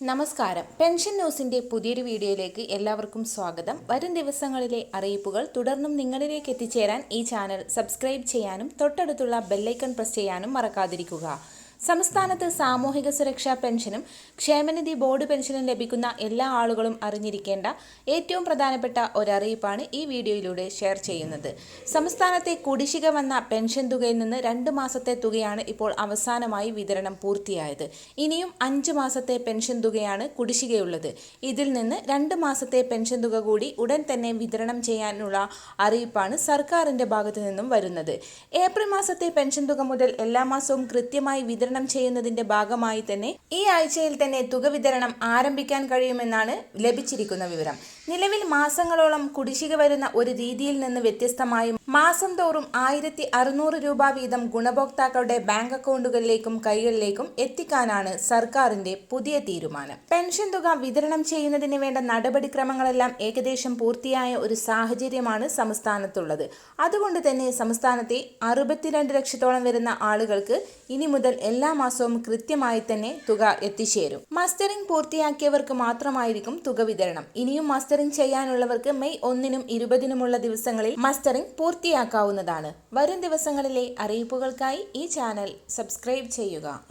നമസ്കാരം. പെൻഷൻ ന്യൂസിന്റെ പുതിയൊരു വീഡിയോയിലേക്ക് എല്ലാവർക്കും സ്വാഗതം. വരും ദിവസങ്ങളിലെ അറിയിപ്പുകൾ തുടർന്നും നിങ്ങളിലേക്ക് എത്തിച്ചേരാൻ ഈ ചാനൽ സബ്സ്ക്രൈബ് ചെയ്യാനും തൊട്ടടുത്തുള്ള ബെല്ലൈക്കൺ പ്രസ് ചെയ്യാനും മറക്കാതിരിക്കുക. സംസ്ഥാനത്ത് സാമൂഹിക സുരക്ഷാ പെൻഷനും ക്ഷേമനിധി ബോർഡ് പെൻഷനും ലഭിക്കുന്ന എല്ലാ ആളുകളും അറിഞ്ഞിരിക്കേണ്ട ഏറ്റവും പ്രധാനപ്പെട്ട ഒരറിയിപ്പാണ് ഈ വീഡിയോയിലൂടെ ഷെയർ ചെയ്യുന്നത്. സംസ്ഥാനത്തെ കുടിശ്ശിക വന്ന പെൻഷൻ തുകയിൽ നിന്ന് രണ്ട് മാസത്തെ തുകയാണ് ഇപ്പോൾ അവസാനമായി വിതരണം പൂർത്തിയായത്. ഇനിയും അഞ്ച് മാസത്തെ പെൻഷൻ തുകയാണ് കുടിശ്ശികയുള്ളത്. ഇതിൽ നിന്ന് രണ്ട് മാസത്തെ പെൻഷൻ തുക കൂടി ഉടൻ തന്നെ വിതരണം ചെയ്യാനുള്ള അറിയിപ്പാണ് സർക്കാരിന്റെ ഭാഗത്തു നിന്നും വരുന്നത്. ഏപ്രിൽ മാസത്തെ പെൻഷൻ തുക മുതൽ എല്ലാ മാസവും കൃത്യമായി വിതരണം ചെയ്യുന്നതിന്റെ ഭാഗമായി തന്നെ ഈ ആഴ്ചയിൽ തന്നെ തുക വിതരണം ആരംഭിക്കാൻ കഴിയുമെന്നാണ് ലഭിച്ചിരിക്കുന്ന വിവരം. നിലവിൽ മാസങ്ങളോളം കുടിശ്ശിക വരുന്ന ഒരു രീതിയിൽ നിന്ന് വ്യത്യസ്തമായി മാസം തോറും ആയിരത്തി അറുന്നൂറ് രൂപ വീതം ഗുണഭോക്താക്കളുടെ ബാങ്ക് അക്കൗണ്ടുകളിലേക്കും കൈകളിലേക്കും എത്തിക്കാനാണ് സർക്കാരിന്റെ പുതിയ തീരുമാനം. പെൻഷൻ തുക വിതരണം ചെയ്യുന്നതിന് വേണ്ട നടപടിക്രമങ്ങളെല്ലാം ഏകദേശം പൂർത്തിയായ ഒരു സാഹചര്യമാണ് സംസ്ഥാനത്തുള്ളത്. അതുകൊണ്ട് തന്നെ സംസ്ഥാനത്തെ അറുപത്തിരണ്ട് ലക്ഷത്തോളം വരുന്ന ആളുകൾക്ക് ഇനി മുതൽ എല്ലാ മാസവും കൃത്യമായി തന്നെ തുക എത്തിച്ചേരും. മാസ്റ്ററിംഗ് പൂർത്തിയാക്കിയവർക്ക് മാത്രമായിരിക്കും തുക വിതരണം. ഇനിയും മസ്റ്ററിംഗ് ചെയ്യാനുള്ളവർക്ക് മെയ് ഒന്നിനും ഇരുപതിനുമുള്ള ദിവസങ്ങളിൽ മാസ്റ്ററിംഗ് പൂർത്തിയാക്കാവുന്നതാണ്. വരും ദിവസങ്ങളിലെ അറിയിപ്പുകൾക്കായി ഈ ചാനൽ സബ്സ്ക്രൈബ് ചെയ്യുക.